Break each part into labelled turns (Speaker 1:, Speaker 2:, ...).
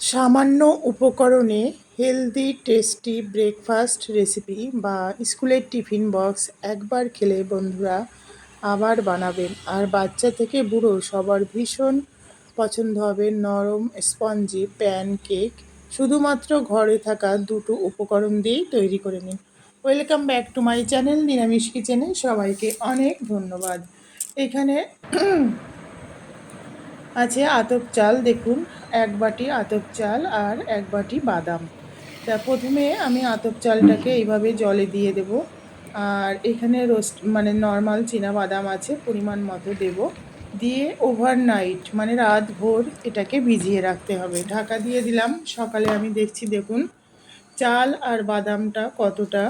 Speaker 1: সামান্য উপকরণে healthy, tasty breakfast recipe বা স্কুলের টিফিন বক্স একবার খেলে বন্ধুরা আবার বানাবেন। আর বাচ্চা থেকে বুড়ো সবার ভীষণ পছন্দ হবে নরম স্পঞ্জি প্যান কেক শুধুমাত্র ঘরে থাকা দুটো উপকরণ দিয়েই তৈরি করে নিন। Welcome back to my channel, নিরামিষ কিচেনে সবাইকে অনেক ধন্যবাদ। এখানে আছে আতপ চাল, দেখুন, এক বাটি আতপ চাল আর এক বাটি বাদাম। তা প্রথমে আমি আতপ চালটাকে এইভাবে জলে দিয়ে দেব। আর এখানে রোস্ট মানে নর্মাল চীনা বাদাম আছে, পরিমাণ মতো দেব। দিয়ে ওভারনাইট মানে রাত ভোর এটাকে ভিজিয়ে রাখতে হবে। ঢাকা দিয়ে দিলাম, সকালে আমি দেখছি, দেখুন, চাল আর বাদামটা কতটা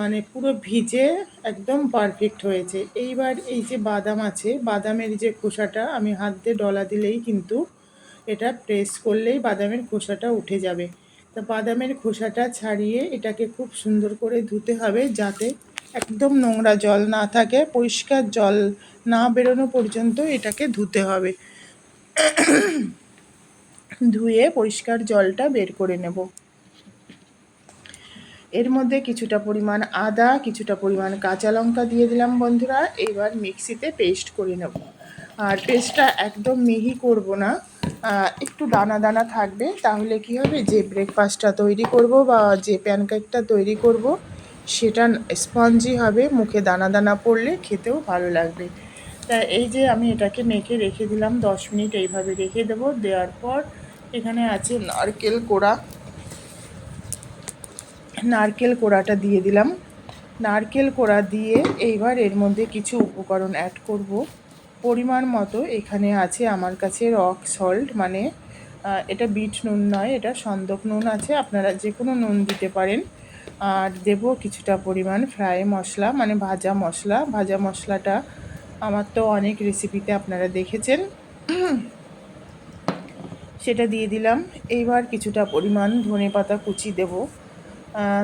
Speaker 1: মানে পুরো ভিজে একদম পারফেক্ট হয়েছে। এইবার এই যে বাদাম আছে, বাদামের যে খোসাটা, আমি হাত দিয়ে ডলা দিলেই কিন্তু এটা প্রেস করলেই বাদামের খোসাটা উঠে যাবে। তা বাদামের খোসাটা ছাড়িয়ে এটাকে খুব সুন্দর করে ধুতে হবে যাতে একদম নোংরা জল না থাকে, পরিষ্কার জল না বেরোনো পর্যন্ত এটাকে ধুতে হবে। ধুয়ে পরিষ্কার জলটা বের করে নেব। এর মধ্যে কিছুটা পরিমাণ আদা, কিছুটা পরিমাণ কাঁচা লঙ্কা দিয়ে দিলাম বন্ধুরা। এবার মিক্সিতে পেস্ট করে নেব। আর পেস্টটা একদম মিহি করব না। একটু দানা দানা থাকবে। তাহলে কি হবে? যে ব্রেকফাস্টটা তৈরি করব বা যে প্যানকেকটা তৈরি করব, সেটা স্পঞ্জি হবে, মুখে দানা দানা পড়লে খেতেও ভালো লাগবে। তা এই যে আমি এটাকে মেখে রেখে দিলাম, দশ মিনিট এইভাবে রেখে দেবো। দেওয়ার পর এখানে আছে নারকেল কোড়া। নারকেল কোড়াটা দিয়ে দিলাম। নারকেল কোড়া দিয়ে এইবার এর মধ্যে কিছু উপকরণ অ্যাড করব। পরিমাণ মতো এখানে আছে আমার কাছে রক সল্ট মানে এটা বিট নুন নয়, এটা সন্দক নুন আছে, আপনারা যে কোনো নুন দিতে পারেন। আর দেব কিছুটা পরিমাণ ফ্রাই মশলা মানে ভাজা মশলা। ভাজা মশলাটা আমার তো অনেক রেসিপিতে আপনারা দেখেছেন। সেটা দিয়ে দিলাম। এইবার কিছুটা পরিমাণ ধনে পাতা কুচি দেবো।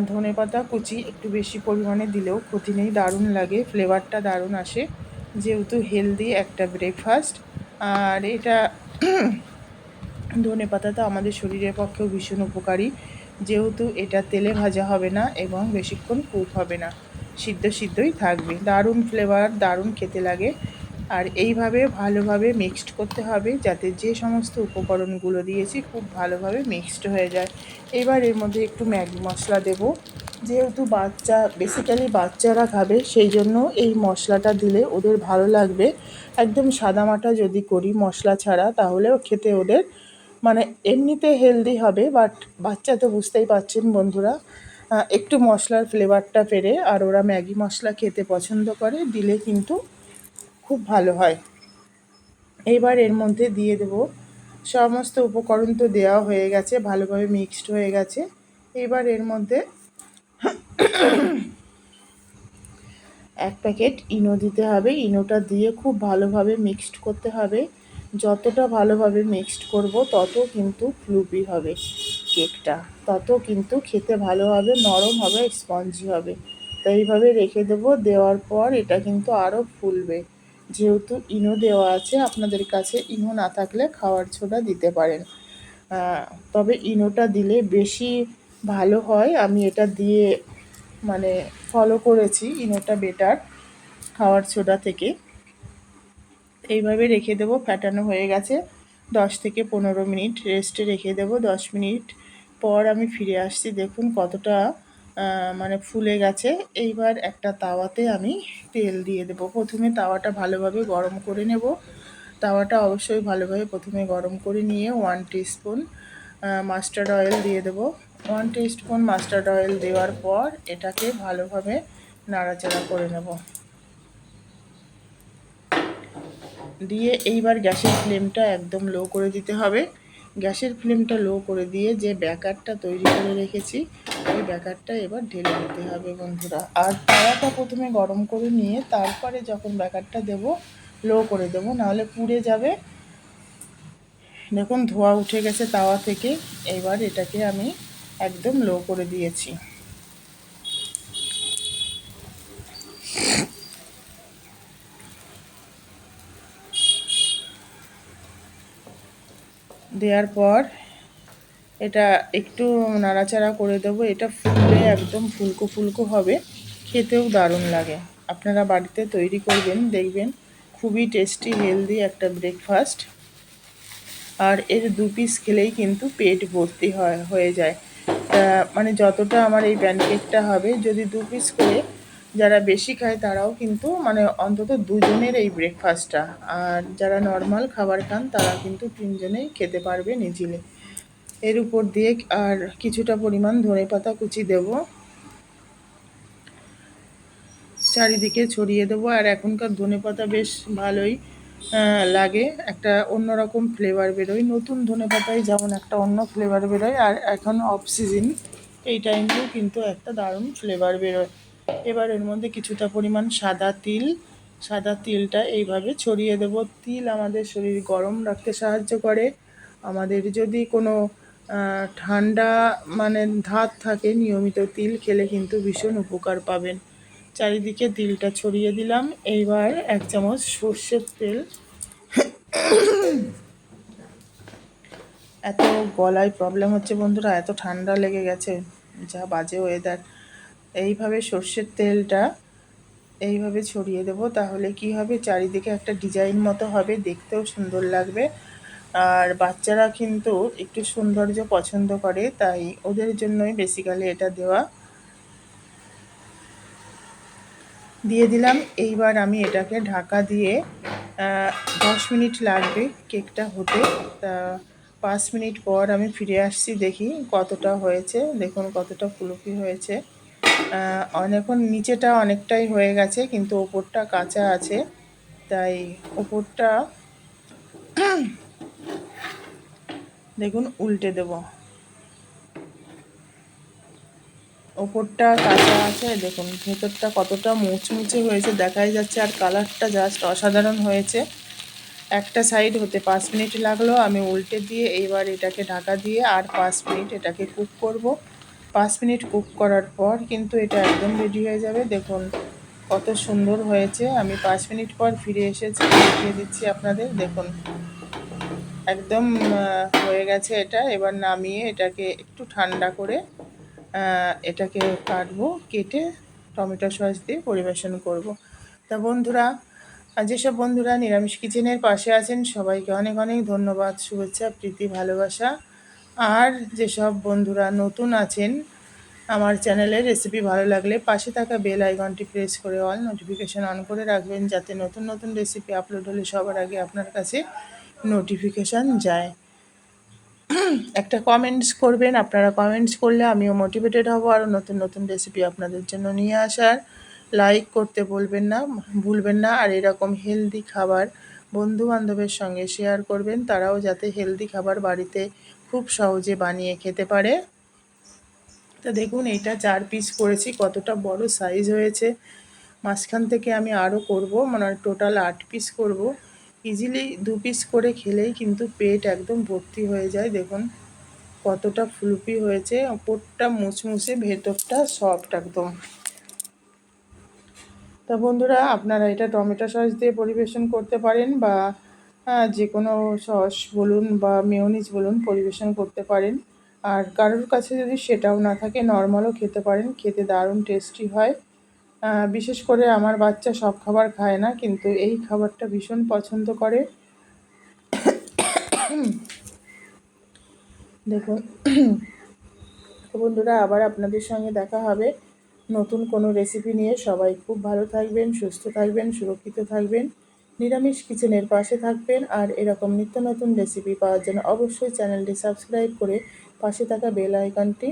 Speaker 1: ধনে পাতা, কুচি একটু বেশি পরিমাণে দিলেও ক্ষতি নেই, দারুণ লাগে, ফ্লেভারটা দারুণ আসে। যেহেতু হেলদি একটা ব্রেকফাস্ট আর এটা ধনে তো আমাদের শরীরের পক্ষেও ভীষণ উপকারী। যেহেতু এটা তেলে ভাজা হবে না এবং বেশিক্ষণ কুক হবে না, সিদ্ধ সিদ্ধই থাকবে। দারুণ ফ্লেভার দারুণ খেতে লাগে। আর এইভাবে ভালোভাবে মিক্সড করতে হবে যাতে যে সমস্ত উপকরণগুলো দিয়েছি খুব ভালোভাবে মিক্সড হয়ে যায়। এবার এর মধ্যে একটু ম্যাগি মশলা দেব। যেহেতু বাচ্চা বেসিক্যালি বাচ্চারা খাবে, সেই জন্য এই মশলাটা দিলে ওদের ভালো লাগবে। একদম সাদামাটা যদি করি মশলা ছাড়া, তাহলেও খেতে ওদের মানে এমনিতে হেলদি হবে বাট বাচ্চা তো বুঝতেই পারছেন বন্ধুরা একটু মশলার ফ্লেভারটা পেরে আর ওরা ম্যাগি মশলা খেতে পছন্দ করে, দিলে কিন্তু খুব ভালো হয়। এবার এর মধ্যে দিয়ে দেব। সমস্ত উপকরণ তো দেওয়া হয়ে গেছে, ভালোভাবে মিক্সড হয়ে গেছে। এবার এর মধ্যে এক প্যাকেট ইনো দিতে হবে। ইনোটা দিয়ে খুব ভালোভাবে মিক্সড করতে হবে। যতটা ভালোভাবে মিক্সড করব, তত কিন্তু ফ্লুপি হবে কেকটা। তত কিন্তু খেতে ভালো হবে, নরম হবে স্পঞ্জি হবে। তো এইভাবে রেখে দেবো। দেওয়ার পর এটা কিন্তু আরও ফুলবে। যেহেতু ইনো দেওয়া আছে, আপনাদের কাছে ইনো না থাকলে খাওয়ার ছোটা দিতে পারেন। তবে ইনোটা দিলে বেশি ভালো হয়। আমি এটা দিয়ে মানে ফলো করেছি, ইনোটা বেটার খাওয়ার ছোটা থেকে। এইভাবে রেখে দেবো ফ্যাটানো হয়ে গেছে। দশ থেকে পনেরো মিনিট রেস্টে রেখে দেবো। দশ মিনিট পর আমি ফিরে আসছি। দেখুন কতটা মানে ফুলে গেছে। এইবার একটা তাওয়াতে আমি তেল দিয়ে দেবো। প্রথমে তাওয়াটা ভালোভাবে গরম করে নেব। তাওয়াটা অবশ্যই ভালোভাবে প্রথমে গরম করে নিয়ে ওয়ান টিস্পুন মাস্টার্ড অয়েল দিয়ে দেবো। ওয়ান টিস্পুন মাস্টার্ড অয়েল দেওয়ার পর এটাকে ভালোভাবে নাড়াচাড়া করে নেব। দিয়ে এইবার গ্যাসের ফ্লেমটা একদম লো করে দিতে হবে। গ্যাসের ফ্লেমটা লো করে দিয়ে যে ব্যাকারটা তৈরি করে রেখেছি ওই ব্যাকারটা এবার ঢেলে দিতে হবে বন্ধুরা। আর তাওয়াটা প্রথমে গরম করে নিয়ে তারপরে যখন ব্যাকারটা দেব, লো করে দেবো, নাহলে পুড়ে যাবে। দেখুন, ধোয়া উঠে গেছে তাওয়া থেকে। এবার এটাকে আমি একদম লো করে দিয়েছি। দেওয়ার পর এটা একটু নাড়াচাড়া করে দেবো। এটা ফুলে একদম ফুলকো ফুলকো হবে। খেতেও দারুণ লাগে। আপনারা বাড়িতে তৈরি করবেন, দেখবেন খুবই টেস্টি হেলদি একটা ব্রেকফাস্ট আর এর দু পিস খেলেই কিন্তু পেট ভর্তি হয়, হয়ে যায়। মানে যতটা আমার এই প্যানকেকটা হবে, যদি দু পিস করে যারা বেশি খায় তারাও কিন্তু মানে অন্তত দুজনের এই ব্রেকফাস্টটা আর যারা নর্মাল খাবার খান, তারা কিন্তু তিনজনেই খেতে পারবে ইজিলি এর উপর দিয়ে আর কিছুটা পরিমাণ ধনে পাতা কুচি দেব। চারিদিকে ছড়িয়ে দেবো। আর এখনকার ধনে পাতা বেশ ভালোই লাগে। একটা অন্যরকম ফ্লেভার বেরোয়। নতুন ধনে পাতায় যেমন একটা অন্য ফ্লেভার বেরোয়। আর এখন অফ সিজন এই টাইমেও কিন্তু একটা দারুণ ফ্লেভার বেরোয়। এবার এর মধ্যে কিছুটা পরিমাণ সাদা তিল। সাদা তিলটা এইভাবে ছড়িয়ে দেব। তিল আমাদের শরীর গরম রাখতে সাহায্য করে। আমাদের যদি কোনো ঠান্ডা মানে ধাত থাকে, নিয়মিত তিল খেলে কিন্তু ভীষণ উপকার পাবেন। চারিদিকে তিলটা ছড়িয়ে দিলাম। এইবার এক চামচ সর্ষের তেল। এত গলায় প্রবলেম হচ্ছে বন্ধুরা, এত ঠান্ডা লেগে গেছে। যা বাজে ওয়েদার এইভাবে সর্ষের তেলটা এইভাবে ছড়িয়ে দেব, তাহলে কি হবে? চারিদিকে একটা ডিজাইন মতো হবে, দেখতেও সুন্দর লাগবে। আর বাচ্চারা কিন্তু একটু সৌন্দর্য পছন্দ করে, তাই ওদের জন্যই বেসিক্যালি এটা দেওয়া। দিয়ে দিলাম, এইবার আমি এটাকে ঢাকা দিয়ে দশ মিনিট লাগবে কেকটা হতে। তা পাঁচ মিনিট পর আমি ফিরে আসছি, দেখি কতটা হয়েছে। দেখুন কতটা ফুলকি হয়েছে। অনেকক্ষণ নিচেটা অনেকটাই হয়ে গেছে, কিন্তু ওপরটা কাঁচা আছে, তাই ওপরটা দেখুন, উল্টে দেব। ওপরটা কাঁচা আছে, দেখুন, ভেতরটা কতটা মুচমুচে হয়েছে, দেখাই যাচ্ছে, আর কালারটা জাস্ট অসাধারণ হয়েছে। একটা সাইড হতে পাঁচ মিনিট লাগল, আমি উল্টে দিয়ে এইবার এটাকে ঢাকা দিয়ে আর পাঁচ মিনিট এটাকে কুক করব। পাঁচ মিনিট কুক করার পর কিন্তু এটা একদম রেডি হয়ে যাবে। দেখুন কত সুন্দর হয়েছে। আমি পাঁচ মিনিট পর ফিরে এসেছি, দেখিয়ে দিচ্ছি আপনাদের। দেখুন একদম হয়ে গেছে এটা। এবার নামিয়ে এটাকে একটু ঠান্ডা করে এটাকে কাটবো, কেটে টমেটো সস দিয়ে পরিবেশন করব। তা বন্ধুরা যেসব বন্ধুরা নিরামিষ কিচেনের পাশে আছেন। সবাইকে অনেক অনেক ধন্যবাদ, শুভেচ্ছা, প্রীতি, ভালোবাসা। আর যেসব বন্ধুরা নতুন আছেন, আমার চ্যানেলের রেসিপি ভালো লাগলে পাশে থাকা বেল আইকনটি প্রেস করে অল নোটিফিকেশান অন করে রাখবেন, যাতে নতুন নতুন রেসিপি আপলোড হলে সবার আগে আপনার কাছে নোটিফিকেশান যায়। একটা কমেন্টস করবেন, আপনারা কমেন্টস করলে আমিও মোটিভেটেড হব আরও নতুন নতুন রেসিপি আপনাদের জন্য নিয়ে আসার। লাইক করতে বলবেন না, ভুলবেন না, আর এরকম হেলদি খাবার বন্ধু বান্ধবের সঙ্গে শেয়ার করবেন, তারাও যাতে হেলদি খাবার বাড়িতে খুব সহজে বানিয়ে খেতে পারে। তা দেখুন, এটা চার পিস করেছি, কতটা বড় সাইজ হয়েছে। মাঝখান থেকে আমি আরও করব মানে টোটাল আট পিস করব। ইজিলি দু পিস করে খেলেই কিন্তু পেট একদম ভর্তি হয়ে যায়। দেখুন, কতটা ফুলপি হয়েছে ওপরটা মুচমুচে ভেতরটা সফট একদম। তা বন্ধুরা, আপনারা এটা টমেটো সস দিয়ে পরিবেশন করতে পারেন বা যে কোনো সস বলুন বা মেয়নিজ বলুন পরিবেশন করতে পারেন। আর কারোর কাছে যদি সেটাও না থাকে, নর্মালও খেতে পারেন, খেতে দারুণ টেস্টি হয়। বিশেষ করে আমার বাচ্চা সব খাবার খায় না, কিন্তু এই খাবারটা ভীষণ পছন্দ করে। দেখুন বন্ধুরা, আবার আপনাদের সঙ্গে দেখা হবে। নতুন কোনো রেসিপি নিয়ে সবাই খুব ভালো থাকবেন, সুস্থ থাকবেন, সুরক্ষিত থাকবেন। নিরামিষ কিচেনের পাশে থাকবেন আর এরকম নিত্য নতুন রেসিপি পাওয়ার জন্য অবশ্যই চ্যানেলটি সাবস্ক্রাইব করে পাশে থাকা বেল আইকনটি